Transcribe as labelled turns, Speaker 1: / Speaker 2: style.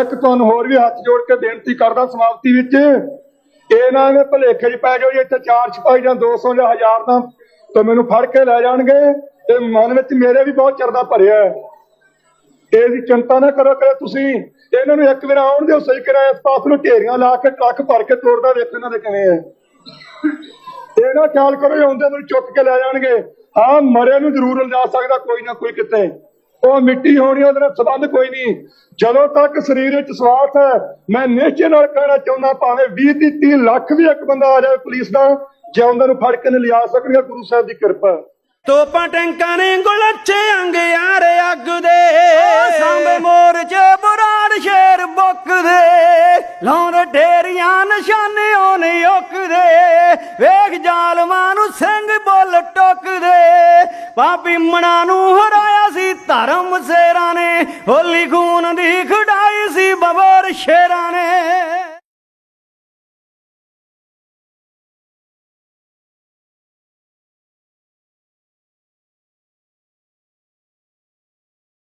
Speaker 1: ਇੱਕ ਤੁਹਾਨੂੰ ਹੋਰ ਵੀ ਹੱਥ ਜੋੜ ਕੇ ਬੇਨਤੀ ਕਰਦਾ ਸਮਾਪਤੀ ਵਿੱਚ। ਇਹ ਨਾ ਐਵੇਂ ਭਲੇਖੇ 'ਚ ਪੈ ਜਾਓ ਜੇ ਇੱਥੇ ਚਾਰ ਸਿਪਾਹੀ ਜਾਂ 200 ਜਾਂ 1000 ਦਾ ਤਾਂ ਮੈਨੂੰ ਫੜ ਕੇ ਲੈ ਜਾਣਗੇ। ਤੇ ਮਨ ਵਿੱਚ ਮੇਰੇ ਵੀ ਬਹੁਤ ਚਰਦਾ ਭਰਿਆ ਹੈ। ਇਹਦੀ ਚਿੰਤਾ ਨਾ ਕਰੋ ਕਿ ਤੁਸੀਂ। ਇਹਨਾਂ ਨੂੰ ਇੱਕ ਵਾਰ ਆਉਣ ਦਿਓ ਸਹੀ ਕਰਾਇਆ ਇਸ ਪਾਸ ਨੂੰ ਢੇਰੀਆਂ ਲਾ ਕੇ ਟਰੱਕ ਭਰ ਕੇ ਤੋੜਦਾ ਵੇਖੋ ਇਹਨਾਂ ਦੇ ਕਿਵੇਂ ਹੈ। ਇਹ ਨਾ ਖਿਆਲ ਕਰੋ ਆਉਂਦੇ ਨੂੰ ਚੁੱਕ ਕੇ ਲੈ ਜਾਣਗੇ। ਹਾਂ, ਮਰੇ ਨੂੰ ਜ਼ਰੂਰ ਲਿਜਾ ਸਕਦਾ ਕੋਈ ਨਾ ਕੋਈ ਕਿਤੇ। ਉਹ ਮਿੱਟੀ ਹੋਣੀ ਉਹਦੇ ਨਾਲ ਸੰਬੰਧ ਕੋਈ ਨਹੀਂ। ਜਦੋਂ ਤੱਕ ਸਰੀਰ ਵਿੱਚ ਸਵਾਸ ਹੈ ਮੈਂ ਨਿਸ਼ਚੈ ਨਾਲ ਕਹਿਣਾ ਚਾਹੁੰਦਾ ਭਾਵੇਂ 20 ਦੀ 30 ਲੱਖ ਵੀ ਇੱਕ ਬੰਦਾ ਆ ਜਾਵੇ ਪੁਲਿਸ ਦਾ ਜੇ ਉਹਨਾਂ ਨੂੰ ਫੜ ਕੇ ਨਹੀਂ ਲਿਆ ਸਕਣਗੇ ਗੁਰੂ ਸਾਹਿਬ ਦੀ ਕਿਰਪਾ।
Speaker 2: ਤੋਪਾਂ ਟੈਂਕਾਂ ਨੇ ਗੁਲੱਛੇ ਅੰਗ ਯਾਰ ਅੱਗ ਦੇ। ਸਾਂਬੇ ਮੋਰਚੇ ਬਰਾੜ ਸ਼ੇਰ ਬੁੱਕਦੇ। ਲਾਉਂਦੇ ਢੇਰੀਆਂ ਨਿਸ਼ਾਨਿਆਂ ਨੇ ਦੇ ਵੇਖ ਜ਼ਾਲਮਾਂ ਨੂੰ ਸਿੰਘ ਬੁੱਲ ਟੁੱਕਦੇ। ਪਾਪੀ ਮਣਾ ਨੂੰ ਹਰਾਇਆ ਸੀ ਧਰਮ ਸੇਰਾਂ ਨੇ ਹੋਲੀ ਖੂਨ ਦੀ ਖੁਡਾਈ ਸੀ ਬਬਰ ਸ਼ੇਰਾਂ ਨੇ।